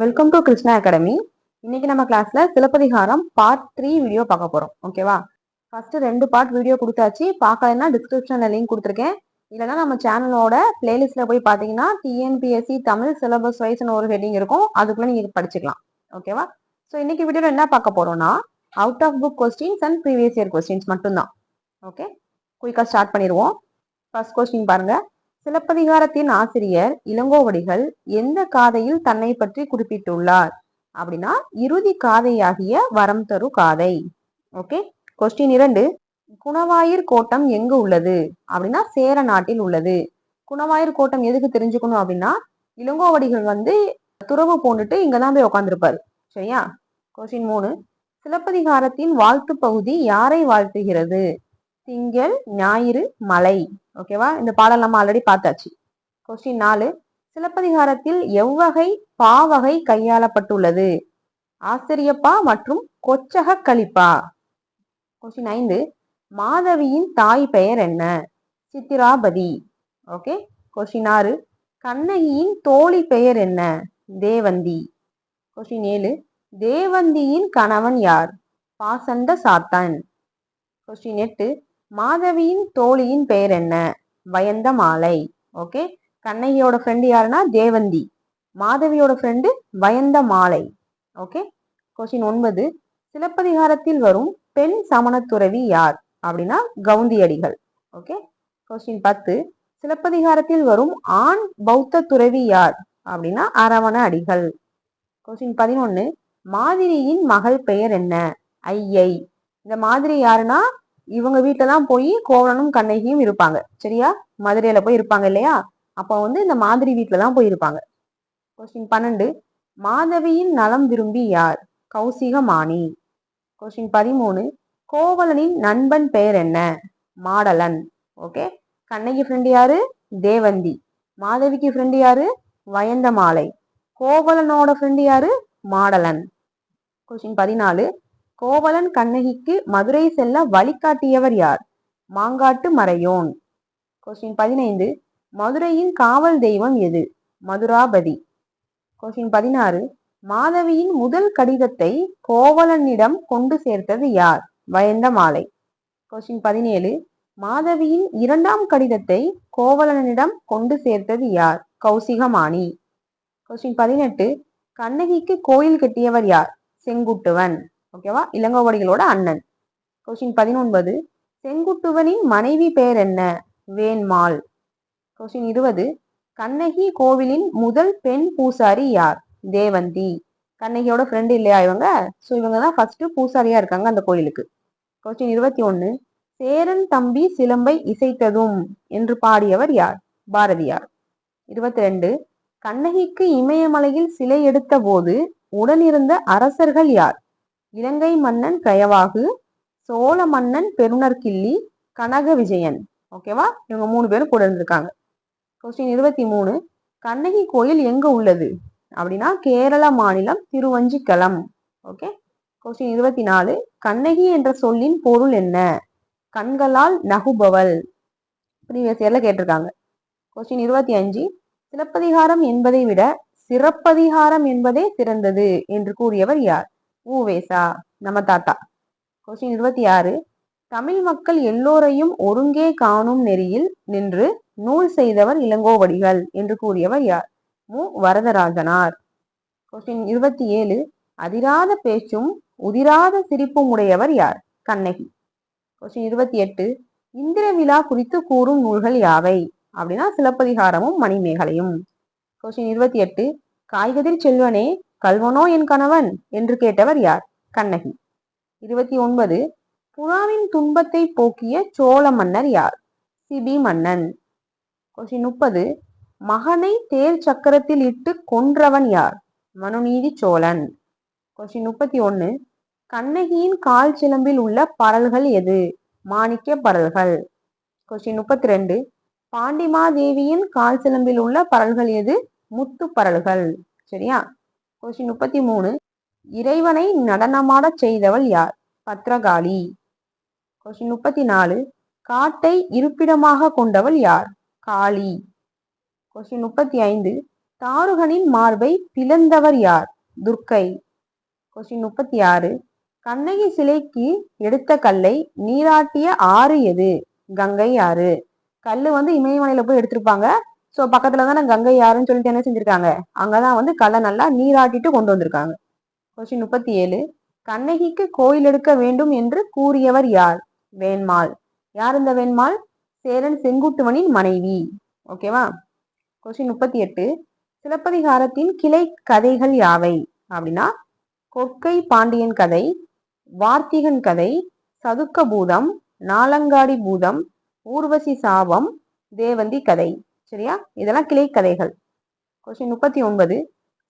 Welcome to Krishna academy இன்னைக்கு நம்ம கிளாஸ்ல சிலப்பதிகாரம் பார்ட் த்ரீ வீடியோ பார்க்க போறோம். ஓகேவா ஃபர்ஸ்ட் ரெண்டு பார்ட் வீடியோ கொடுத்தாச்சு. பார்க்கலன்னா டிஸ்கிரிப்ஷன்ல லிங்க் கொடுத்துருக்கேன். இல்லைன்னா நம்ம சேனலோட பிளேலிஸ்ட்ல போய் பார்த்தீங்கன்னா டிஎன்பிஎஸ்சி தமிழ் சிலபஸ் வைஸ்னு ஒரு ஹெட்டிங் இருக்கும். அதுக்குள்ள நீங்க படிச்சுக்கலாம். ஓகேவா ஸோ இன்னைக்கு வீடியோல என்ன பார்க்க போறோம்னா out of book questions and previous year questions மட்டும்தான். ஓகே குயிக்காக ஸ்டார்ட் பண்ணிடுவோம். ஃபர்ஸ்ட் கொஸ்டின் பாருங்க. சிலப்பதிகாரத்தின் ஆசிரியர் இளங்கோவடிகள் எந்த காதையில் தன்னை பற்றி குறிப்பிட்டுள்ளார்? அப்படின்னா இறுதி காதையாகிய வரம் தரு காதை. ஓகே? கொஸ்டின் இரண்டு. குணவாயிர் கோட்டம் எங்கு உள்ளது? அப்படின்னா சேர நாட்டில் உள்ளது. குணவாயிர் கோட்டம் எதுக்கு தெரிஞ்சுக்கணும் அப்படின்னா இளங்கோவடிகள் வந்து துறவு போண்டுட்டு இங்கதான் போய் உட்காந்துருப்பாரு சரியா? கொஸ்டின் மூணு. சிலப்பதிகாரத்தின் வாழ்த்து பகுதி யாரை வாழ்த்துகிறது? திங்கள் ஞாயிறு மலை ஓகேவா இந்த பாடல் நம்ம ஆல்ரெடி பார்த்தாச்சு. கொஸ்டின் நாலு. சிலப்பதிகாரத்தில் எவ்வகை பாவகை கையாளப்பட்டுள்ளது? ஆசிரியப்பா மற்றும் கொச்சக கலிப்பா கொஸ்டின் ஐந்து. மாதவியின் தாய் பெயர் என்ன? சித்திராபதி. ஓகே கொஸ்டின் ஆறு. கண்ணகியின் தோழி பெயர் என்ன? தேவந்தி. கொஸ்டின் ஏழு. தேவந்தியின் கணவன் யார்? பாசண்ட சாத்தன். கொஸ்டின் எட்டு. மாதவியின் தோழியின் பெயர் என்ன? வயந்த மாலை. ஓகே கண்ணகியோட ஃப்ரெண்டு யாருன்னா தேவந்தி. மாதவியோட ஃப்ரெண்டு வயந்த மாலை. ஓகே கொஸ்டின் ஒன்பது. சிலப்பதிகாரத்தில் வரும் பெண் சமணத்துறவி யார்? அப்படின்னா கவுந்தியடிகள். ஓகே கொஸ்டின் பத்து. சிலப்பதிகாரத்தில் வரும் ஆண் பௌத்த துறவி யார்? அப்படின்னா அரவண அடிகள். கொஸ்டின் பதினொன்னு. மாதிரியின் மகள் பெயர் என்ன? ஐயை. இந்த மாதிரி யாருன்னா இவங்க வீட்டுல தான் போய் கோவலனும் கண்ணகியும் இருப்பாங்க. சரியா? மதுரையில போய் இருப்பாங்க இல்லையா? அப்போ வந்து இந்த மாதிரி வீட்டுல தான் போய் இருப்பாங்க கொஸ்டின் பன்னெண்டு. மாதவியின் நலம் விரும்பி யார்? கௌசிகமாணி கொஸ்டின் பதிமூணு. கோவலனின் நண்பன் பெயர் என்ன? மாடலன். ஓகே கண்ணகி ஃப்ரெண்டு யாரு? தேவந்தி. மாதவிக்கு ஃப்ரெண்டு யாரு? வயந்த மாலை கோவலனோட ஃப்ரெண்டு யாரு? மாடலன். கொஸ்டின் பதினாலு. கோவலன் கண்ணகிக்கு மதுரை செல்ல வழிகாட்டியவர் யார்? மாங்காட்டு மறையோன். கொஸ்டின் பதினைந்து. மதுரையின் காவல் தெய்வம் எது? மதுராபதி. கொஸ்டின் பதினாறு. மாதவியின் முதல் கடிதத்தை கோவலனிடம் கொண்டு சேர்த்தது யார்? வயந்த மாலை. கொஸ்டின் பதினேழு. மாதவியின் இரண்டாம் கடிதத்தை கோவலனிடம் கொண்டு சேர்த்தது யார்? கௌசிகமாணி. கொஸ்டின் பதினெட்டு. கண்ணகிக்கு கோயில் கட்டியவர் யார்? செங்குட்டுவன். ஓகேவா இளங்கோவடிகளோட அண்ணன். கொஸ்டின் பதினொன்பது. செங்குட்டுவனின் மனைவி பெயர் என்ன? வேண்மாள். கொஸ்டின் இருபது. கண்ணகி கோவிலின் முதல் பெண் பூசாரி யார்? தேவந்தி. கண்ணகியோட ஃப்ரெண்டு இல்லையா இவங்க? ஸோ இவங்க தான் ஃபர்ஸ்ட் பூசாரியா இருக்காங்க அந்த கோயிலுக்கு. கொஸ்டின் இருபத்தி ஒன்று சேரன் தம்பி சிலம்பை இசைத்ததும் என்று பாடியவர் யார்? பாரதியார். இருபத்தி ரெண்டு. கண்ணகிக்கு இமயமலையில் சிலை எடுத்த போது உடனிருந்த அரசர்கள் யார்? இலங்கை மன்னன் கயவாகு சோழ மன்னன் பெருணர்கிள்ளி கனக விஜயன். ஓகேவா இவங்க மூணு பேரும் கூட இருந்திருக்காங்க. கொஸ்டின் இருபத்தி மூணு. கண்ணகி கோயில் எங்க உள்ளது? அப்படின்னா கேரள மாநிலம் திருவஞ்சிக்கலம். ஓகே கொஸ்டின் இருபத்தி நாலு. கண்ணகி என்ற சொல்லின் பொருள் என்ன? கண்களால் நகுபவள். ப்ரீவியஸ் இயர்ல கேட்டிருக்காங்க. கொஸ்டின் இருபத்தி அஞ்சு. சிலப்பதிகாரம் என்பதை விட சிறப்பதிகாரம் என்பதே சிறந்தது என்று கூறியவர் யார்? ஊவேசா நம்ம தாத்தா. கொஸ்டின் இருபத்தி ஆறு. தமிழ் மக்கள் எல்லோரையும் ஒருங்கே காணும் நெறியில் நின்று நூல் செய்தவர் இளங்கோவடிகள் என்று கூறியவர் யார்? மு. வரதராஜனார். கொஸ்டின் இருபத்தி ஏழு. அதிராத பேச்சும் உதிராத சிரிப்பும் உடையவர் யார்? கண்ணகி. கொஸ்டின் இருபத்தி எட்டு. இந்திர விழா குறித்து கூறும் நூல்கள் யாவை? அப்படின்னா சிலப்பதிகாரமும் மணிமேகலையும். கொஸ்டின் இருபத்தி எட்டு. காய்கதிர் செல்வனே கல்வனோ என் கணவன்? என்று கேட்டவர் யார்? கண்ணகி. இருபத்தி ஒன்பது. புறாவின் துன்பத்தை போக்கிய சோழ மன்னர் யார்? சிபி மன்னன். கொஸ்டின் முப்பது. மகனை தேர் சக்கரத்தில் இட்டு கொன்றவன் யார்? மனுநீதி சோழன். கொஸ்டின் முப்பத்தி ஒன்னு. கண்ணகியின் கால் சிலம்பில் உள்ள பரல்கள் எது? மாணிக்க பரல்கள். கொஸ்டின் முப்பத்தி ரெண்டு. பாண்டிமாதேவியின் கால் சிலம்பில் உள்ள பரல்கள் எது? முத்து பரல்கள். சரியா? கொஸ்டின் முப்பத்தி மூணு. இறைவனை நடனமாடச் செய்தவள் யார்? பத்ரகாளி. கொஸ்டின் முப்பத்தி நாலு. காட்டை இருப்பிடமாக கொண்டவள் யார்? காளி. கொஸ்டின் முப்பத்தி ஐந்து. தாருகனின் மார்பை பிளந்தவர் யார்? துர்க்கை. கொஸ்டின் முப்பத்தி ஆறு. கண்ணகி சிலைக்கு எடுத்த கல்லை நீராட்டிய ஆறு எது? கங்கை ஆறு. கல் வந்து இமயமலையில போய் எடுத்திருப்பாங்க. சோ பக்கத்துல தானே கங்கை யாருன்னு சொல்லிட்டு என்ன செஞ்சிருக்காங்க? அங்கதான் வந்து களை நல்லா நீராட்டிட்டு கொண்டு வந்திருக்காங்க. கொஸ்டின் முப்பத்தி ஏழு கண்ணகிக்கு கோயில் எடுக்க வேண்டும் என்று கூறியவர் யார்? வேண்மாள். யார் இந்த வேண்மாள்? சேரன் செங்குட்டுவனின் மனைவி. ஓகேவா கொஸ்டின் முப்பத்தி எட்டு சிலப்பதிகாரத்தின் கிளை கதைகள் யாவை? அப்படின்னா கொக்கை பாண்டியன் கதை வார்த்திகன் கதை சதுக்க பூதம் நாலங்காடி பூதம் ஊர்வசி சாபம் தேவந்தி கதை. சரியா? இதெல்லாம் கிளை கதைகள் கொஸ்டின் முப்பத்தி ஒன்பது.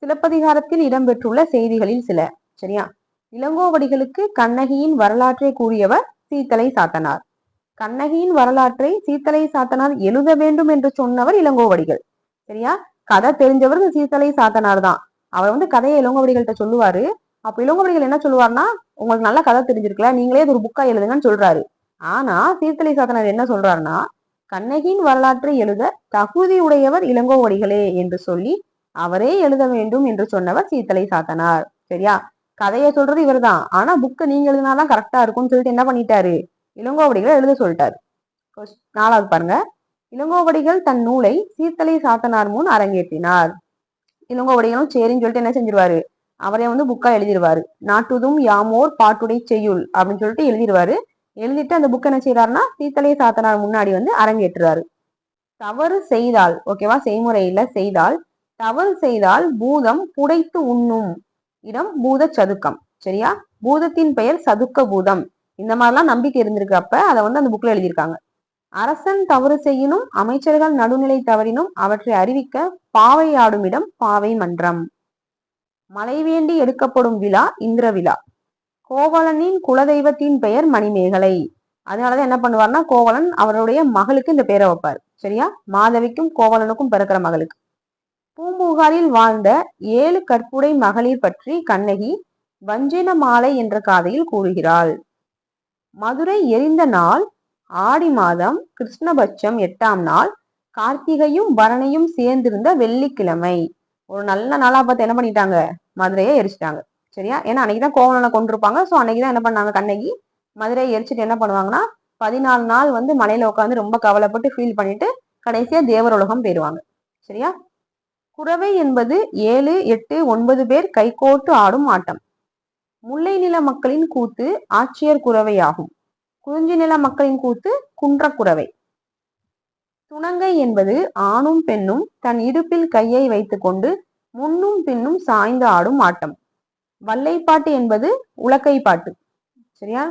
சிலப்பதிகாரத்தில் இடம்பெற்றுள்ள செய்திகளில் சில. சரியா? இளங்கோவடிகளுக்கு கண்ணகியின் வரலாற்றை கூறியவர் சீத்தலை சாத்தனார். கண்ணகியின் வரலாற்றை சீத்தலை சாத்தனார் எழுத வேண்டும் என்று சொன்னவர் இளங்கோவடிகள். சரியா? கதை தெரிஞ்சவர் சீத்தலை சாத்தனார் தான். அவர் வந்து கதையை இளங்கோவடிகள்கிட்ட சொல்லுவாரு. அப்ப இளங்கோவடிகள் என்ன சொல்லுவாருன்னா உங்களுக்கு நல்ல கதை தெரிஞ்சிருக்கல நீங்களே ஒரு புக்கா எழுதுங்கன்னு சொல்றாரு. ஆனா சீர்த்தலை சாத்தனார் என்ன சொல்றாருன்னா கண்ணகியின் வரலாற்றை எழுத தகுதி உடையவர் இளங்கோவடிகளே என்று சொல்லி அவரே எழுத வேண்டும் என்று சொன்னவர் சீத்தலை சாத்தனார். சரியா? கதையை சொல்றது இவர்தான். ஆனா புக்கை நீங்க எழுதினாதான் கரெக்டா இருக்கும்னு சொல்லிட்டு என்ன பண்ணிட்டாரு? இளங்கோவடிகளை எழுத சொல்லிட்டாரு. நாலாவது பாருங்க. இளங்கோவடிகள் தன் நூலை சீத்தலை சாத்தனார் முன் அரங்கேற்றினார். இளங்கோவடிகளும் சரின்னு சொல்லிட்டு என்ன செஞ்சிருவாரு? அவரே வந்து புக்கா எழுதிருவாரு. நாட்டுதும் யாமோர் பாட்டுடை செய்யுள் அப்படின்னு சொல்லிட்டு எழுதிருவாரு. எழுதிட்டு அந்த புக் என்ன செய்யறாருன்னா சீத்தலை சாத்தனார் முன்னாடி வந்து அரங்கேற்றுறாரு. தவறு செய்தால் ஓகேவா செய்முறையில செய்தால் தவறு செய்தால் பூதம் புடைத்து உண்ணும். இடம் பூத சதுக்கம் சரியா? பூதத்தின் பெயர் சதுக்க பூதம் இந்த மாதிரிலாம் நம்பிக்கை இருந்திருக்கு அப்ப அதை வந்து அந்த புக்ல எழுதியிருக்காங்க. அரசன் தவறு செய்யினும் அமைச்சர்கள் நடுநிலை தவறினும் அவற்றை அறிவிக்க பாவையாடும் இடம் பாவை மன்றம். மழை வேண்டி எடுக்கப்படும் விழா இந்திர விழா. கோவலனின் குலதெய்வத்தின் பெயர் மணிமேகலை. அதனாலதான் என்ன பண்ணுவார்னா கோவலன் அவருடைய மகளுக்கு இந்த பெயரை வைப்பார். சரியா? மாதவிக்கும் கோவலனுக்கும் பிறக்கிற மகளுக்கு. பூம்புகாரில் வாழ்ந்த ஏழு கற்புடை மகளிர் பற்றி கண்ணகி வஞ்சின மாலை என்ற காதையில் கூறுகிறாள். மதுரை எரிந்த நாள் ஆடி மாதம் கிருஷ்ணபட்சம் எட்டாம் நாள் கார்த்திகையும் பரணியும் சேர்ந்திருந்த வெள்ளிக்கிழமை. ஒரு நல்ல நாளா பார்த்து என்ன பண்ணிட்டாங்க? மதுரையை எரிச்சிட்டாங்க. சரியா? ஏன்னா அன்னைக்கு தான் கோவலனை கொண்டிருப்பாங்க அன்னைக்கு தான் என்ன பண்ணாங்க கண்ணகி? மதுரையை எரிச்சிட்டு என்ன பண்ணுவாங்கன்னா பதினாலு நாள் வந்து மலையில உட்காந்து ரொம்ப கவலைப்பட்டு ஃபீல் பண்ணிட்டு கடைசியா தேவருலகம் போயிடுவாங்க சரியா? குறவை என்பது ஏழு எட்டு ஒன்பது பேர் கைகோட்டு ஆடும் ஆட்டம். முல்லை நில மக்களின் கூத்து ஆட்சியர் குறவை ஆகும் குறிஞ்சி நில மக்களின் கூத்து குன்ற குறவை துணங்கை என்பது ஆணும் பெண்ணும் தன் இடுப்பில் கையை வைத்துக்கொண்டு முன்னும் பின்னும் சாய்ந்து ஆடும் ஆட்டம். வல்லைப்பாட்டு என்பது உலக்கை பாட்டு சரியா?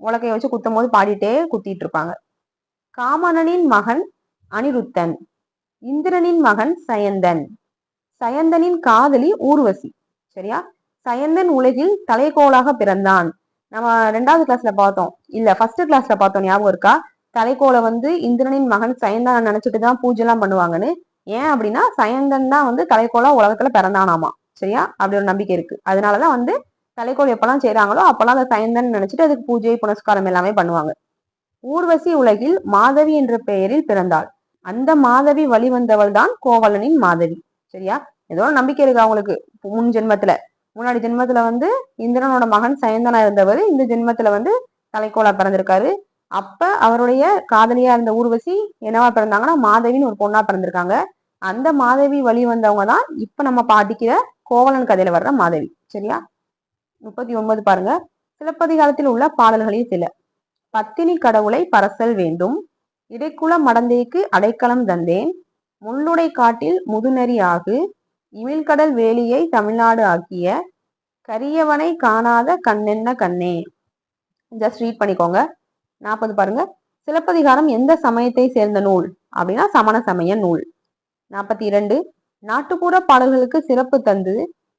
உலக்கையை வச்சு குத்தும் போது பாடிட்டே குத்திட்டு இருப்பாங்க காமனனின் மகன் அனிருத்தன். இந்திரனின் மகன் சயந்தன். சயந்தனின் காதலி ஊர்வசி. சரியா? சயந்தன் உலகில் தலைக்கோலாக பிறந்தான். நம்ம ரெண்டாவது கிளாஸ்ல பார்த்தோம். இல்ல ஃபர்ஸ்ட் கிளாஸ்ல பார்த்தோம். ஞாபகம் இருக்கா? தலைக்கோலை வந்து இந்திரனின் மகன் சயந்தன் நினைச்சிட்டு தான் பூஜை எல்லாம் பண்ணுவாங்கன்னு. ஏன் அப்படின்னா சயந்தன் தான் வந்து தலைக்கோலா உலகத்துல பிறந்தானாமா? சரியா? அப்படி ஒரு நம்பிக்கை இருக்கு. அதனாலதான் வந்து தலைக்கோல் எப்பெல்லாம் செய்யறாங்களோ அப்பெல்லாம் அந்த சயந்தன் நினைச்சிட்டு அதுக்கு பூஜை புனஸ்காரம் எல்லாமே பண்ணுவாங்க. ஊர்வசி உலகில் மாதவி என்ற பெயரில் பிறந்தாள். அந்த மாதவி வழிவந்தவள் தான் கோவலனின் மாதவி. சரியா? ஏதோ ஒரு நம்பிக்கை இருக்கு அவங்களுக்கு. முன் ஜென்மத்துல. முன்னாடி ஜென்மத்துல வந்து இந்திரனோட மகன் சயந்தனா இருந்தவர் இந்த ஜென்மத்துல வந்து தலைக்கோலா பிறந்திருக்காரு. அப்ப அவருடைய காதலியா இருந்த ஊர்வசி என்னவா பிறந்தாங்கன்னா மாதவின்னு ஒரு பொண்ணா பிறந்திருக்காங்க. அந்த மாதவி வழி வந்தவங்க தான் இப்ப நம்ம பாட்டிக்கிற கோவலன் கதையில வர்ற மாதவி. சரியா? முப்பத்தி ஒன்பது பாருங்க. சிலப்பதிகாரத்தில் உள்ள பாடல்களில் சில. பத்தினி கடவுளை பரசல் வேண்டும். இடைக்குல மடந்தைக்கு அடைக்கலம் தந்தேன். முள்ளுடை காட்டில் முதுநெறி ஆகு. இமிழ்கடல் வேலியை தமிழ்நாடு ஆக்கிய. கரியவனை காணாத கண்ணென்ன கண்ணே. ஜஸ்ட் ரீட் பண்ணிக்கோங்க. நாற்பது பாருங்க. சிலப்பதிகாரம் எந்த சமயத்தை சேர்ந்த நூல்? அப்படின்னா சமண சமய நூல். நாற்பத்தி இரண்டு. நாட்டுப்புற பாடல்களுக்கு சிறப்பு தந்து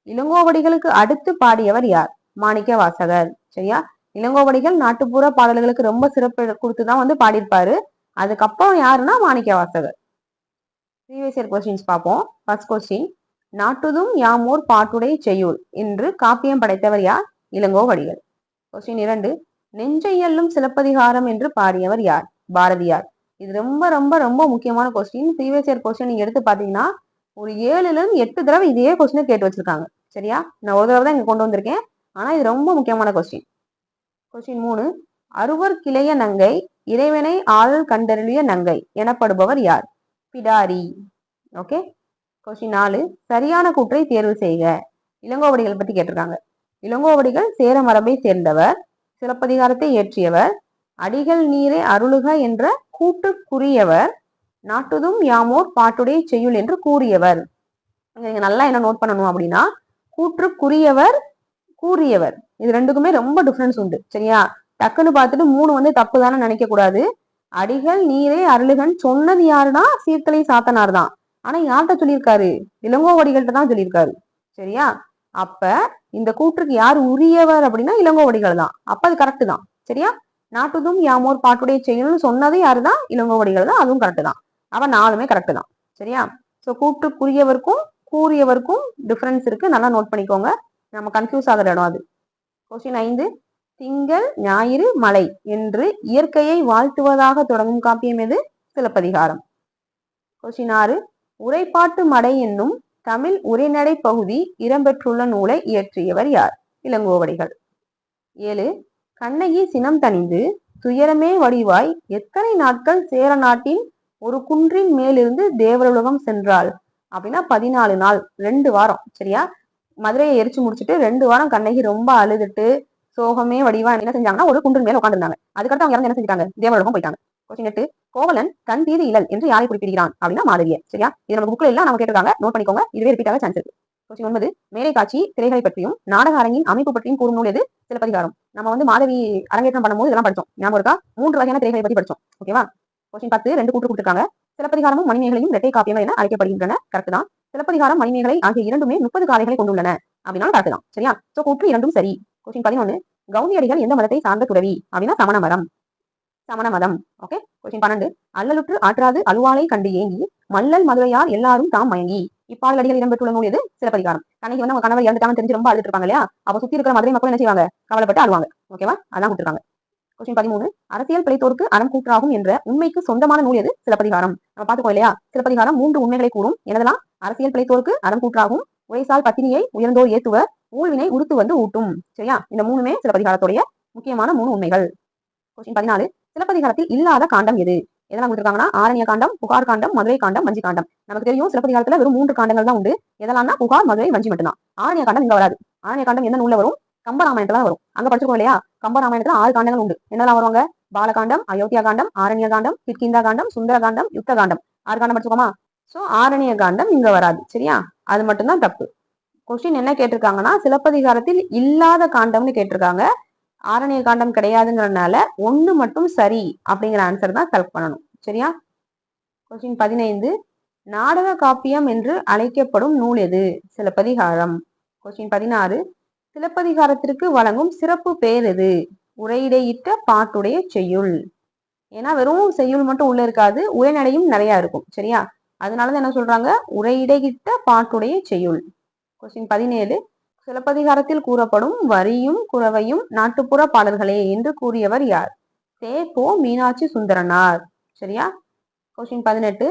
இளங்கோவடிகளுக்கு அடுத்து பாடியவர் யார்? மாணிக்க வாசகர் சரியா? இளங்கோவடிகள் நாட்டுப்புற பாடல்களுக்கு ரொம்ப சிறப்பு கொடுத்துதான் வந்து பாடியிருப்பாரு. அதுக்கப்புறம் யாருன்னா Manikka Vasagar previous year questions பார்ப்போம். ஃபர்ஸ்ட் கொஸ்டின் நாட்டுதும் யாமோர் பாட்டுடை செய்யுள் என்று காப்பியம் படைத்தவர் யார்? இளங்கோவடிகள். கொஸ்டின் இரண்டு நெஞ்சையல்லும் சிலப்பதிகாரம் என்று பாடியவர் யார்? பாரதியார். இது ரொம்ப ரொம்ப ரொம்ப முக்கியமான கொஸ்டின் ப்ரீவியஸ் இயர் கொஸ்டின் நீங்க எடுத்து பாத்தீங்கன்னா ஒரு ஏழுல இருந்து எட்டு தடவை இதே கொஸ்டினை கேட்டு வச்சிருக்காங்க. சரியா? நான் ஒரு தடவை தான் இங்க கொண்டு வந்திருக்கேன். ஆனா இது ரொம்ப முக்கியமான கொஸ்டின் கொஸ்டின் மூணு அறுவர் கிளைய நங்கை இறைவனை ஆளல் கண்டறிய நங்கை எனப்படுபவர் யார்? பிடாரி. ஓகே கொஸ்டின் நாலு சரியான கூற்றை தேர்வு செய்க. இளங்கோவடிகள் பத்தி கேட்டிருக்காங்க. இளங்கோவடிகள் சேர மரபை சேர்ந்தவர் சிலப்பதிகாரத்தை இயற்றியவர் அடிகள் நீரை அருளுக என்ற கூட்டுக்குரியவர் நாட்டுதும் யாமோர் பாட்டுடைய செய்யுள் என்று கூறியவர். நீங்க நல்லா என்ன நோட் பண்ணணும் அப்படின்னா கூற்றுக்குரியவர் கூறியவர். இது ரெண்டுக்குமே ரொம்ப டிஃபரன்ஸ் உண்டு சரியா? டக்குன்னு பார்த்துட்டு மூணு வந்து தப்பு தானே நினைக்க கூடாது அடிகள் நீரே அருளுகன் சொன்னது யாருன்னா சீர்த்தலை சாத்தனார் தான். ஆனா யார்கிட்ட சொல்லியிருக்காரு? இளங்கோவடிகள்கிட்ட தான் சொல்லியிருக்காரு சரியா? அப்ப இந்த கூற்றுக்கு யார் உரியவர் அப்படின்னா இளங்கோவடிகள் தான். அப்ப அது கரெக்ட் தான் சரியா? நாட்டுதும் யாமோர் பாட்டுடைய செயல்னு சொன்னது யாருதான் இளங்கோவடிகள் தான். அதுவும் கரெக்ட் தான். அவன் நாலுமே கரெக்டு தான். சரியா? ஸோ கூப்பிட்டுக்குரியவருக்கும் கூறியவருக்கும் டிஃப்ரென்ஸ் இருக்கு. நல்லா நோட் பண்ணிக்கோங்க. நம்ம கன்ஃபியூஸ் ஆகிற இடம் அது. கொஸ்டின் ஐந்து திங்கள் ஞாயிறு மலை என்று இயற்கையை வாழ்த்துவதாக தொடங்கும் காப்பியம் எது? சிலப்பதிகாரம். கொஸ்டின் ஆறு உரைப்பாட்டு மடை என்னும் தமிழ் உரைநடை பகுதி இடம்பெற்றுள்ள நூலை இயற்றியவர் யார்? இளங்கோவடிகள் ஏழு கண்ணகி சினம் தணிந்து துயரமே வடிவாய் எத்தனை நாட்கள் சேர நாட்டின் ஒரு குன்றின் மேலிருந்து தேவருலகம் சென்றாள். அப்படின்னா பதினாலு நாள் ரெண்டு வாரம் சரியா? மதுரையை எரிச்சு முடிச்சுட்டு ரெண்டு வாரம் கண்ணகி ரொம்ப அழுதுட்டு சோகமே வடிவா என்ன செஞ்சாங்கன்னா ஒரு குன்றின் மேல உட்காந்துருந்தாங்க அதுக்கடுத்து அவங்க என்ன செஞ்சிட்டாங்க? தேவலோகம் போயிட்டாங்க. கொஸ்டின் எட்டு கோவலன் தன் தீது இழல் என்று யாரை குறிப்பிடுகிறான்? அப்படின்னா மாதவிய சரியா? இது நம்ம புக்ல எல்லாம் நம்ம கேட்டிருக்காங்க. நோட் பண்ணிக்கோங்க. இதுவே ரிப்பீட்டாக சான்ஸ் இருக்கு. கொஸ்டின் ஒன்பது மேலை காட்சி திரைகளை பற்றியும் நாடக அரங்கின் அமைப்பு பற்றியும் கூறும் நூல் எது? சிலப்பதிகாரம். நம்ம வந்து மாதவி அரங்கேற்றம் பண்ணும்போது இதெல்லாம் படிச்சோம். ஞாபகம் இருக்கா? மூன்று வகையான திரைகளை பற்றி படிச்சோம். ஓகேவா கொஸ்டின் பத்து ரெண்டு கூட்டு கொடுத்துருக்காங்க. சிலப்பதிகாரமும் மணிமேகலையும் இரட்டை காப்பியங்கள் என அழைக்கப்படுகின்றன. கரெக்ட் தான். சிலப்பதிகாரம் மணிமேகலை ஆகிய இரண்டுமே முப்பது காலைகளை கொண்டுள்ளன. அப்படின்னா கரெக்ட் தான். சரியா? சோ கூற்று இரண்டும் சரி. கொஸ்டின் பதினொன்னு கவுனியடிகள் எந்த மதத்தை சார்ந்த துறவி? அப்படின்னா சமண மதம். சமண மதம். ஓகே கொஸ்டின் பன்னெண்டு அல்லலுற்று ஆற்றாது அலுவாலை கண்டு ஏங்கி மல்லல் மதுரையார் எல்லாரும் தாம் மயங்கி. இப்பாடலடிகள் இடம்பெற்றுள்ள நூல் எது? சிலப்பதிகாரம். கண்ணைக்கு வந்து அவங்க கணவர் இறந்துட்டாங்கன்னு தெரிஞ்சு ரொம்ப அழுதுட்டு இருப்பாங்க இல்லையா? அப்ப சுத்தி இருக்கிற மதுரை மக்கள் என்ன செய்வாங்க? கவலைப்பட்டு அழுவாங்க. ஓகேவா அதான் கொடுத்துருக்காங்க. கொஸ்டின் பதிமூணு. அரசியல் பிழைத்தோருக்கு அறம் கூற்றாகும் என்ற உண்மைக்கு சொந்தமான நூல் எது? சிலப்பதிகாரம். நம்ம பாத்துக்கோ இல்லையா? சிலப்பதிகாரம் மூன்று உண்மைகளை கூறும். எனதெல்லாம் அரசியல் பிழைத்தோருக்கு அறம் கூற்றாகும். உரைசால் பத்தினியை உயர்ந்தோர் ஏத்துவர் ஊழ்வினை உடுத்து வந்து ஊட்டும். சரியா? இந்த மூணுமே சிலப்பதிகாரத்துடைய முக்கியமான மூணு உண்மைகள். கொஸ்டின் பதினாலு. சிலப்பதிகாரத்தில் இல்லாத காண்டம் எது? எதெல்லாம் கொடுத்துருக்காங்கன்னா? ஆரண்ய காண்டம் புகார் காண்டம் மதுரை காண்டம் வஞ்சி காண்டம். நமக்கு தெரியும் சிலப்பதிகாரத்துல வெறும் மூன்று காண்டங்கள் தான் உண்டு. எதெல்லாம்னா? புகார் மதுரை வஞ்சி மட்டும்தான். ஆரண்ய காண்டம் இங்க வராது. ஆரண்ய காண்டம் எந்த நூல்ல வரும்? கம்பராமாயணத்துல வரும். அங்க படிச்சிருக்கோம் இல்லையா? கம்பராமாயணத்துல ஆறு காண்டங்கள் உண்டு. என்னெல்லாம் வருவாங்க பாலகாண்டம் அயோத்தியா காண்டம் ஆரண்ய காண்டம் கிட்கிந்தா காண்டம் சுந்தர காண்டம் யுத்த காண்டம் ஆறு காண்டம் படிச்சுக்கோமா சோ ஆரண்ய காண்டம் இங்க வராது. சரியா? அது மட்டும்தான் தப்பு. கொஸ்டின் என்ன கேட்டிருக்காங்கன்னா சிலப்பதிகாரத்தில் இல்லாத காண்டம்னு கேட்டிருக்காங்க. ஆரண்ய காண்டம் கிடையாதுங்கிறதுனால ஒண்ணு மட்டும் சரி அப்படிங்கிற ஆன்சர் தான் செலக்ட் பண்ணணும். சரியா? கொஸ்டின் பதினைந்து. நாடக காப்பியம் என்று அழைக்கப்படும் நூல் எது? சிலப்பதிகாரம். கொஸ்டின் பதினாறு. சிலப்பதிகாரத்திற்கு வழங்கும் சிறப்பு பேர் எது? உரையிடையிட்ட பாட்டுடைய செய்யுள். ஏன்னா வெறும் செய்யுள் மட்டும் உள்ள இருக்காது உரைநடையும் நிறைய இருக்கும் சரியா? அதனாலதான் என்ன சொல்றாங்க? உரையிடையிட்ட பாட்டுடைய செய்யுள். கொஸ்டின் பதினேழு. சிலப்பதிகாரத்தில் கூறப்படும் வரியும் குறவையும் நாட்டுப்புற பாடல்களே என்று கூறியவர் யார்? தே போ மீனாட்சி சுந்தரனார் சரியா? கொஸ்டின் பதினெட்டு.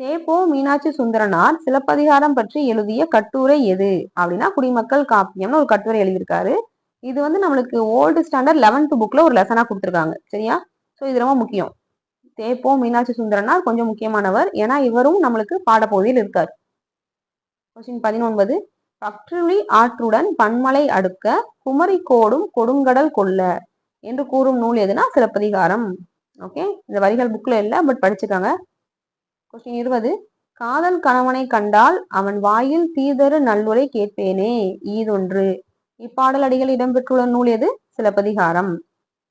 தேப்போ மீனாட்சி சுந்தரனார் சிலப்பதிகாரம் பற்றி எழுதிய கட்டுரை எது? அப்படின்னா குடிமக்கள் காப்பியம்னு ஒரு கட்டுரை எழுதியிருக்காரு. இது வந்து நம்மளுக்கு ஓல்டு ஸ்டாண்டர்ட் லெவன்த் புக்ல ஒரு லெசனா கொடுத்துருக்காங்க. சரியா? ஸோ இது ரொம்ப முக்கியம். தேப்போ மீனாட்சி சுந்தரனார் கொஞ்சம் முக்கியமானவர். ஏன்னா இவரும் நம்மளுக்கு பாடப்பகுதியில் இருக்கார். கொஸ்டின் பதினொன்பது. பற்றுளி ஆற்றுடன் பன்மலை அடுக்க குமரி கோடும் கொடுங்கடல் கொல்ல என்று கூறும் நூல் எதுனா சிலப்பதிகாரம். ஓகே இந்த வரிகள் புக்ல இல்லை பட் படிச்சுக்காங்க கொஸ்டின் இருபது. காதல் கணவனை கண்டால் அவன் வாயில் தீதரு நல்லுரை கேட்பேனே ஈதொன்று. இப்பாடல் அடிகள் இடம்பெற்றுள்ள நூல் எது? சிலப்பதிகாரம்.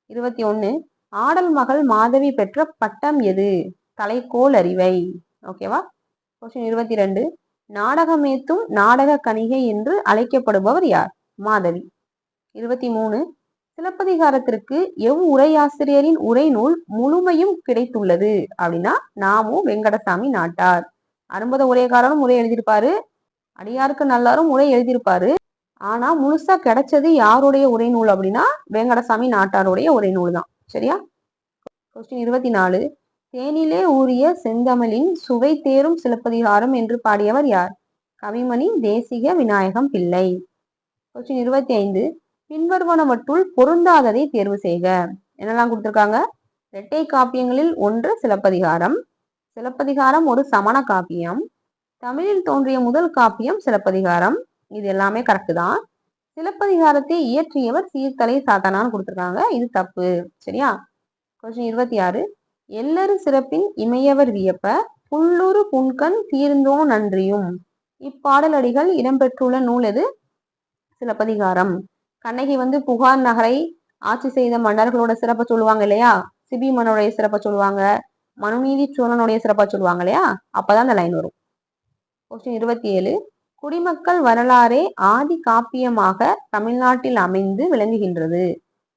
இருபத்தி ஒன்னு ஆடல் மகள் மாதவி பெற்ற பட்டம் எது? தலைக்கோல் அறிவை. ஓகேவா கொஸ்டின் இருபத்தி ரெண்டு நாடகமேத்தும் நாடக கணிகை என்று அழைக்கப்படுபவர் யார்? மாதவி. இருபத்தி மூணு சிலப்பதிகாரத்திற்கு எவ் உரையாசிரியரின் உரை நூல் முழுமையும் கிடைத்துள்ளது அப்படின்னா நாமும் வெங்கடசாமி நாட்டார். அரும்பத உரையக்காரரும் உரை எழுதியிருப்பாரு. அடியாருக்கு நல்லாரும் உரை எழுதியிருப்பாரு. ஆனா முழுசா கிடைச்சது யாருடைய உரை நூல் அப்படின்னா வெங்கடசாமி நாட்டாருடைய உரை நூல் தான். சரியா? கொஸ்டின் இருபத்தி நாலு தேனிலே ஊறிய செந்தமிழின் சுவை தேரும் சிலப்பதிகாரம் என்று பாடியவர் யார்? கவிமணி தேசிக விநாயகம் பிள்ளை. கொஸ்டின் இருபத்தி ஐந்து பின்வருவனவற்றுள் பொருந்தாததை தேர்வு செய்க. என்னெல்லாம் கொடுத்துருக்காங்க? இரட்டை காப்பியங்களில் ஒன்று சிலப்பதிகாரம். சிலப்பதிகாரம் ஒரு சமண காப்பியம். தமிழில் தோன்றிய முதல் காப்பியம் சிலப்பதிகாரம். இது எல்லாமே கரெக்டு தான். சிலப்பதிகாரத்தை இயற்றியவர் சீர்தலை சாத்தனான்னு கொடுத்துருக்காங்க. இது தப்பு. சரியா? கொஸ்டின் இருபத்தி ஆறு. எல்லரு சிறப்பின் இமையவர் வியப்ப புல்லுரு புன்கண் தீர்ந்தோ நன்றியும். இப்பாடலடிகள் இடம்பெற்றுள்ள நூல் எது? சிலப்பதிகாரம். கண்ணகி வந்து புகார் நகரை ஆட்சி செய்த மன்னர்களோட சிறப்பை சொல்லுவாங்க இல்லையா? சிபி மன்னனுடைய சிறப்பை சொல்லுவாங்க. மனுநீதி சோழனுடைய சிறப்பா சொல்லுவாங்க இல்லையா? அப்பதான் அந்த லைன் வரும். கொஸ்டின் இருபத்தி ஏழு. குடிமக்கள் வரலாறே ஆதி காப்பியமாக தமிழ்நாட்டில் அமைந்து விளங்குகின்றது.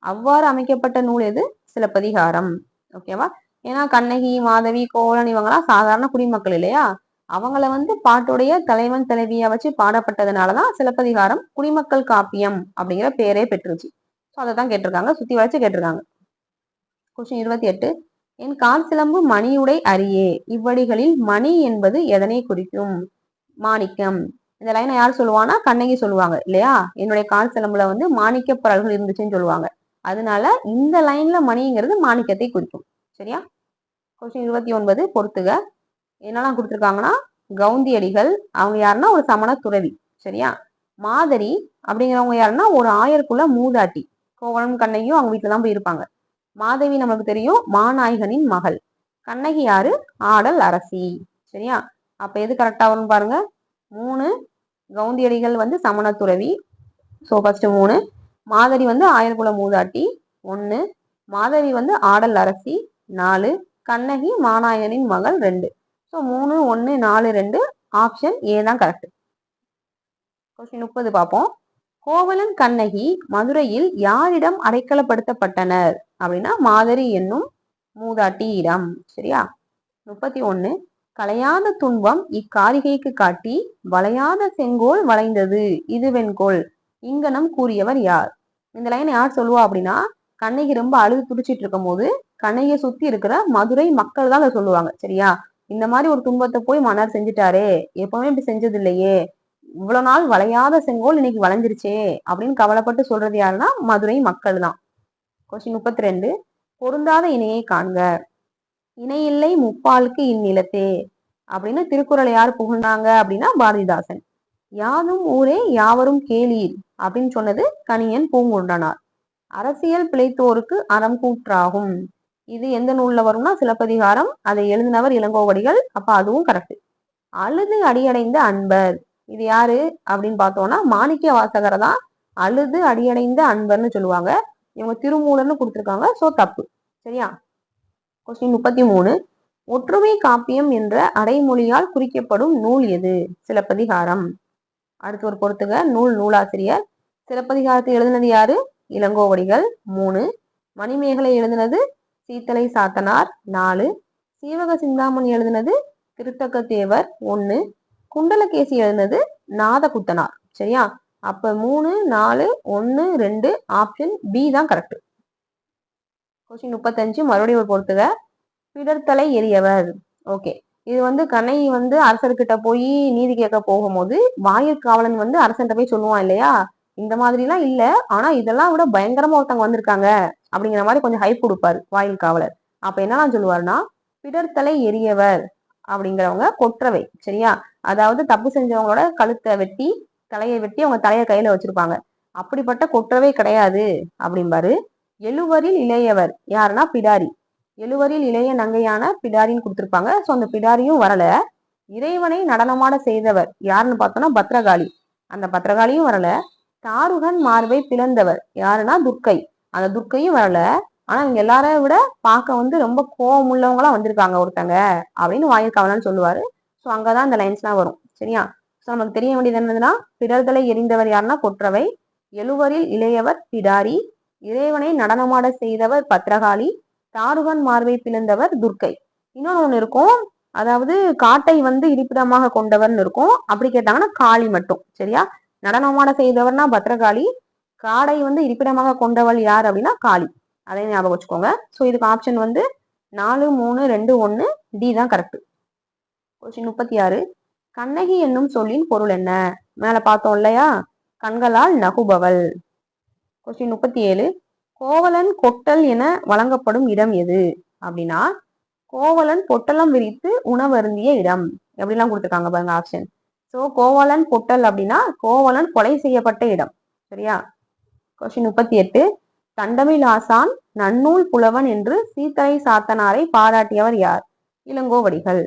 அவ்வாறு அமைக்கப்பட்ட நூல் எது? சிலப்பதிகாரம். ஓகேவா ஏன்னா கண்ணகி மாதவி கோவலன் இவங்கெல்லாம் சாதாரண குடிமக்கள் இல்லையா? அவங்கள வந்து பாட்டுடைய தலைவன் தலைவியா வச்சு பாடப்பட்டதுனாலதான் சிலப்பதிகாரம் குடிமக்கள் காப்பியம் அப்படிங்கிற பேரே பெற்றுச்சு ஸோ அதை தான் கேட்டிருக்காங்க. சுத்தி வச்சு கேட்டிருக்காங்க. கொஸ்டின் இருபத்தி எட்டு. என் கால் சிலம்பு மணியுடை அரியே. இவ்வடிகளில் மணி என்பது எதனை குறிக்கும்? மாணிக்கம். இந்த லைனை யார் சொல்லுவானா கண்ணகி சொல்லுவாங்க இல்லையா? என்னுடைய கால் சிலம்புல வந்து மாணிக்க பரல்கள் இருந்துச்சுன்னு சொல்லுவாங்க. அதனால இந்த லைன்ல மணிங்கிறது மாணிக்கத்தை குறிக்கும். சரியா? கொஸ்டின் இருபத்தி ஒன்பது. பொறுத்துக. என்னெல்லாம் கொடுத்துருக்காங்கன்னா கவுந்தியடிகள் அவங்க யாருன்னா ஒரு சமண துறவி சரியா? மாதிரி அப்படிங்கிறவங்க யாருன்னா ஒரு ஆயருக்குள்ள மூதாட்டி கோவலன் கண்ணகியும் அவங்க வீட்டுல தான் போய் இருப்பாங்க. மாதவி நமக்கு தெரியும் மாநாயகனின் மகள். கண்ணகி யாரு? ஆடல் அரசி சரியா? அப்ப எது கரெக்டா வரும் பாருங்க. மூணு கவுந்தியடிகள் வந்து சமண துறவி ஸோ ஃபர்ஸ்ட் மூணு. மாதரி வந்து ஆயர்குல மூதாட்டி ஒன்று மாதவி வந்து ஆடல் அரசி நாலு. கண்ணகி மாநாயகனின் மகள் ரெண்டு. ஸோ மூணு ஒன்று நாலு ரெண்டு ஆப்ஷன் ஏ தான் கரெக்ட் கொஸ்டின் முப்பது பார்ப்போம். கோவலன் கண்ணகி மதுரையில் யாரிடம் அடைக்கலப்படுத்தப்பட்டனர்? அப்படின்னா மாதரி என்னும் மூதாட்டியிடம் சரியா? முப்பத்தி ஒன்று கலையாத துன்பம் இக்காரிகைக்கு காட்டி வளையாத செங்கோல் வளைந்தது. இது வெண்கோல் இங்கனம் கூறியவர் யார்? இந்த லைன் யார் சொல்லுவா அப்படின்னா கண்ணகி ரொம்ப அழுது துடிச்சிட்டு இருக்கும் போது கண்ணகியை சுத்தி இருக்கிற மதுரை மக்கள் தான் அதை சொல்லுவாங்க. சரியா? இந்த மாதிரி ஒரு துன்பத்தை போய் மன்னர் செஞ்சுட்டாரே எப்பவுமே இப்படி செஞ்சது இல்லையே இவ்வளவு நாள் வளையாத செங்கோல் இன்னைக்கு வளைஞ்சிருச்சே அப்படின்னு கவலைப்பட்டு சொல்றது யாருன்னா மதுரை மக்கள் தான். கொஸ்டின் முப்பத்தி ரெண்டு பொருந்தாத இணையை காண்க. இணையில்லை முப்பாலுக்கு இந்நிலத்தே அப்படின்னு திருக்குறளை யார் புகழ்ந்தாங்க அப்படின்னா பாரதிதாசன். யாதும் ஊரே யாவரும் கேளீர் அப்படின்னு சொன்னது கணியன் பூங்குன்றனார். அரசியல் பிழைத்தோருக்கு அறம் கூற்றாகும். இது எந்த நூல்ல வரும்னா சிலப்பதிகாரம் அதை எழுதினவர் இளங்கோவடிகள் அப்ப அதுவும் கரெக்ட் அழுது அடியடைந்த அன்பர். இது யாரு அப்படின்னு பார்த்தோம்னா மாணிக்க வாசகரை தான் அழுது அடியடைந்த அன்பர்னு சொல்லுவாங்க. இவங்க திருமூலன்னு கொடுத்துருக்காங்க. சோ தப்பு. சரியா? கொஸ்டின் முப்பத்தி மூணு. ஒற்றுமை காப்பியம் என்ற அடைமொழியால் குறிக்கப்படும் நூல் எது? சிலப்பதிகாரம். அடுத்து ஒரு பொறுத்துக. நூல் நூலாசிரியர். சிலப்பதிகாரத்தை எழுதினது யாரு? இளங்கோவடிகள். மூணு. மணிமேகலை எழுதினது சீத்தலை சாத்தனார் நாலு. சீவக சிந்தாமணி எழுதினது திருத்தக்க தேவர் ஒன்று குண்டலகேசி எழுதினது நாதகுத்தனார் சரியா? அப்ப மூணு நாலு ஒன்று ரெண்டு ஆப்ஷன் பி தான் கரெக்ட் கொஸ்டின் முப்பத்தஞ்சு மறுபடியும் ஒரு பொறுத்துக. பிடர்த்தலை எரியவர். ஓகே இது வந்து கனை வந்து அரசர்கிட்ட போய் நீதி கேட்க போகும்போது வாயிற்காவலன் வந்து அரசன்கிட்ட போய் சொல்லுவான் இல்லையா? இந்த மாதிரிலாம் இல்ல. ஆனா இதெல்லாம் விட பயங்கரமா ஒருத்தவங்க வந்திருக்காங்க. அப்படிங்கிற மாதிரி கொஞ்சம் ஹைப் கொடுப்பாரு வாயில் காவலர். அப்ப என்னலாம் சொல்லுவாருன்னா பிடர்த்தலை எரியவர் அப்படிங்கிறவங்க கொற்றவை சரியா? அதாவது தப்பு செஞ்சவங்களோட கழுத்தை வெட்டி தலையை வெட்டி அவங்க தலையை கையில வச்சிருப்பாங்க. அப்படிப்பட்ட கொற்றவை கிடையாது அப்படிம்பாரு. எழுவரில் இளையவர் யாருன்னா பிடாரி. எழுவரில் இளைய நங்கையான பிடாரின்னு கொடுத்துருப்பாங்க. ஸோ அந்த பிடாரியும் வரல. இறைவனை நடனமாட செய்தவர் யாருன்னு பார்த்தோம்னா பத்ரகாளி. அந்த பத்ரகாளியும் வரல. தாருகன் மார்பை பிளந்தவர் யாருன்னா துர்க்கை. அந்த துர்க்கையும் வரல. ஆனா இவங்க எல்லாரையும் விட பார்க்க வந்து ரொம்ப கோபம் உள்ளவங்களா வந்திருக்காங்க ஒருத்தங்க அப்படின்னு வாயிற்காவலன்னு சொல்லுவாரு. ஸோ அங்கதான் இந்த லைன்ஸ்லாம் வரும். சரியா? ஸோ நமக்கு தெரிய வேண்டியது என்னதுன்னா பிறர்களை எரிந்தவர் யாருன்னா கொற்றவை. எழுவரில் இளையவர் பிடாரி. இறைவனை நடனமாட செய்தவர் பத்ரகாளி தாருகன் மார்பை பிளந்தவர் துர்க்கை. இன்னொன்று ஒன்று இருக்கும். அதாவது காட்டை வந்து இருப்பிடமாக கொண்டவர்னு இருக்கும். அப்படி கேட்டாங்கன்னா காளி மட்டும். சரியா? நடனமாட செய்தவர்னா பத்ரகாளி காடை வந்து இருப்பிடமாக கொண்டவள் யார் அப்படின்னா காளி. அதையும் ஞாபகம் வச்சுக்கோங்க. ஸோ இதுக்கு ஆப்ஷன் வந்து நாலு மூணு ரெண்டு ஒன்று டி தான் கரெக்ட் கொஸ்டின் முப்பத்தி ஆறு. கண்ணகி என்னும் சொல்லின் பொருள் என்ன? மேலே பார்த்தோம் இல்லையா? கண்களால் நகுபவள். கொஸ்டின் முப்பத்தி ஏழு. கோவலன் கொட்டல் என வழங்கப்படும் இடம் எது? அப்படின்னா கோவலன் பொட்டலம் விரித்து உணவருந்திய இடம். எப்படிலாம் கொடுத்துருக்காங்க பாருங்க ஆப்ஷன் ஸோ கோவலன் பொட்டல் அப்படின்னா கோவலன் கொலை செய்யப்பட்ட இடம். சரியா? கொஸ்டின் முப்பத்தி எட்டு தண்டமிழ் ஆசான் நன்னூல் புலவன் என்று சீத்தலை சாத்தனாரை பாராட்டியவர் யார்? இளங்கோவடிகள்.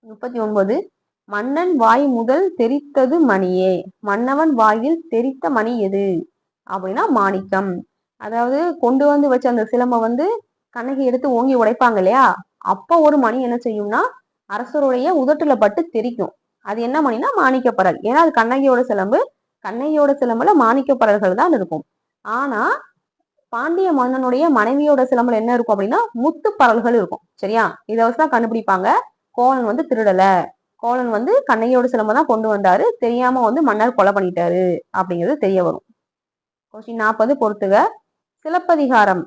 முப்பத்தி ஒன்பது மன்னன் வாய் முதல் தெரித்தது மணியே. மன்னவன் வாயில் தெரித்த மணி எது? அப்படின்னா மாணிக்கம். அதாவது கொண்டு வந்து வச்ச அந்த சிலம்பை வந்து கண்ணகி எடுத்து ஓங்கி உடைப்பாங்க இல்லையா? அப்போ ஒரு மணி என்ன செய்யும்னா அரசருடைய உதட்டுல பட்டு தெரிக்கும். அது என்ன மணினா மாணிக்கப்பரல் ஏன்னா அது கண்ணகியோட சிலம்பு. கண்ணையோட சிலம்புல மாணிக்கப்படல்கள் தான் இருக்கும். ஆனா பாண்டிய மன்னனுடைய மனைவியோட சிலம்புல என்ன இருக்கும் அப்படின்னா முத்து பரல்கள் இருக்கும். சரியா? இதை வச்சுதான் கண்டுபிடிப்பாங்க. கோலன் வந்து திருடல. கோலன் வந்து கண்ணையோட சிலம்பை தான் கொண்டு வந்தாரு. தெரியாம வந்து மன்னர் கொலை பண்ணிட்டாரு அப்படிங்கிறது தெரிய வரும். கொஸ்டின் நாற்பது பொறுத்துக. சிலப்பதிகாரம்.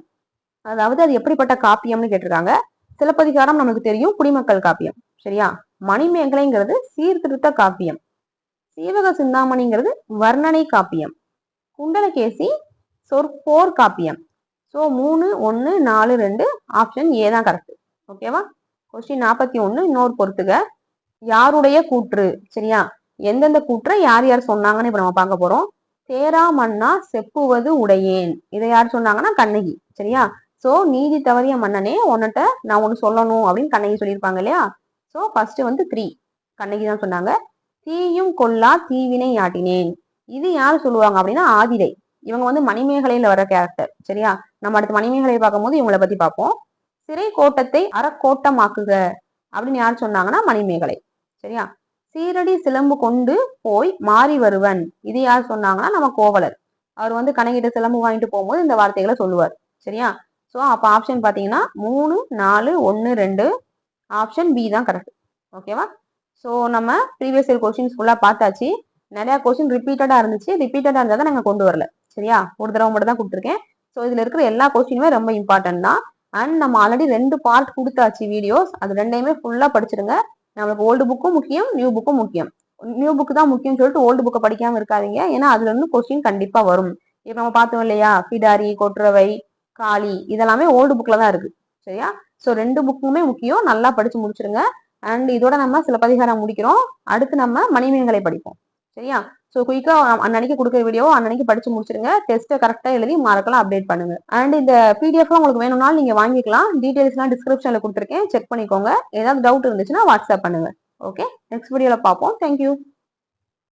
அதாவது அது எப்படிப்பட்ட காப்பியம்னு கேட்டிருக்காங்க. சிலப்பதிகாரம் நமக்கு தெரியும். குடிமக்கள் காப்பியம். சரியா? மணிமேகலைங்கிறது சீர்திருத்த காப்பியம். சீவக சிந்தாமணிங்கிறது வர்ணனை காப்பியம். குண்டலகேசி சொற்போர் காப்பியம். ஸோ மூணு ஒன்று நாலு ரெண்டு ஆப்ஷன் ஏ தான் கரெக்ட் ஓகேவா கொஸ்டின் நாற்பத்தி ஒன்று இன்னொரு பொறுத்துக. யாருடைய கூற்று? சரியா? எந்தெந்த கூற்றை யார் யார் சொன்னாங்கன்னு இப்போ நம்ம பார்க்க போகிறோம் தேரா மன்னா செப்புவது உடையேன். இதை யார் சொன்னாங்கன்னா கண்ணகி. சரியா? ஸோ நீதி தவறிய மன்னனே உன்னட்ட நான் ஒன்று சொல்லணும் அப்படின்னு கண்ணகி சொல்லியிருப்பாங்க இல்லையா? ஸோ ஃபர்ஸ்ட் வந்து த்ரீ கண்ணகி தான் சொன்னாங்க. தீயும் கொல்லா தீவினை ஆட்டினேன். இது யார் சொல்லுவாங்க அப்படின்னா ஆதிரை. இவங்க வந்து மணிமேகலையில வர கேரக்டர் சரியா? நம்ம அடுத்து மணிமேகலையை பார்க்கும்போது இவங்களை பத்தி பார்ப்போம். சிறை கோட்டத்தை அறக்கோட்டமாக்குக அப்படின்னு யார் சொன்னாங்கன்னா மணிமேகலை. சரியா? சீரடி சிலம்பு கொண்டு போய் மாறி வருவன். இது யார் சொன்னாங்கன்னா நம்ம கோவலர். அவர் வந்து கணக்கிட்ட சிலம்பு வாங்கிட்டு போகும்போது இந்த வார்த்தைகளை சொல்லுவார். சரியா? ஸோ அப்போ ஆப்ஷன் பார்த்தீங்கன்னா மூணு நாலு ஒன்று ரெண்டு. ஆப்ஷன் பி தான் கரெக்ட் ஓகேவா ஸோ நம்ம ப்ரீவியஸ் இயர் கொஸ்டின்ஸ் ஃபுல்லாக பார்த்தாச்சு. நிறையா கொஸ்டின் ரிப்பீட்டடாக இருந்துச்சு. ரிப்பீட்டடாக இருந்தால் தான் நாங்கள் கொண்டு வரல. சரியா? ஒரு தடவை மட்டும் தான் கொடுத்துருக்கேன் ஸோ இதில் இருக்கிற எல்லா கொஸ்டினுமே ரொம்ப இம்பார்ட்டன்ட் தான். அண்ட் நம்ம ஆல்ரெடி ரெண்டு பார்ட் கொடுத்தாச்சு வீடியோஸ் அது ரெண்டையுமே ஃபுல்லாக படிச்சிருங்க. நம்மளுக்கு ஓல்டு புக்கும் முக்கியம் நியூ புக்கும் முக்கியம். நியூ புக்கு தான் முக்கியம்னு சொல்லிட்டு ஓல்டு புக்கை படிக்காமல் இருக்காதீங்க. ஏன்னா அதுல இருந்து கொஸ்டின் கண்டிப்பாக வரும். இப்போ நம்ம பார்த்தோம் இல்லையா? பிடாரி கொற்றவை காளி இதெல்லாமே ஓல்டு புக்கில் தான் இருக்கு. சரியா? ஸோ ரெண்டு புக்குமே முக்கியம். நல்லா படிச்சு முடிச்சிருங்க. அண்ட் இதோட நம்ம சிலப்பதிகாரம் முடிக்கிறோம். அடுத்து நம்ம மணிமேகலை படிப்போம். சரியா? ஸோ குயிக்காக அன்னன்னைக்கு கொடுக்குற வீடியோ அன்னன்னைக்கு படிச்சு முடிச்சிருங்க. டெஸ்ட்டை கரெக்டாக எழுதி மார்க்கெல்லாம் அப்டேட் பண்ணுங்க. அண்ட் இந்த பிடிஎஃப்லாம் உங்களுக்கு வேணும்னாலும் நீங்கள் வாங்கிக்கலாம். டீட்டெயில்ஸ்லாம் டிஸ்கிரிப்ஷனில் கொடுத்துருக்கேன். செக் பண்ணிக்கோங்க. ஏதாவது டவுட் இருந்துச்சுன்னா வாட்ஸ்அப் பண்ணுங்க. ஓகே நெக்ஸ்ட் வீடியோவில் பார்ப்போம். தேங்க்யூ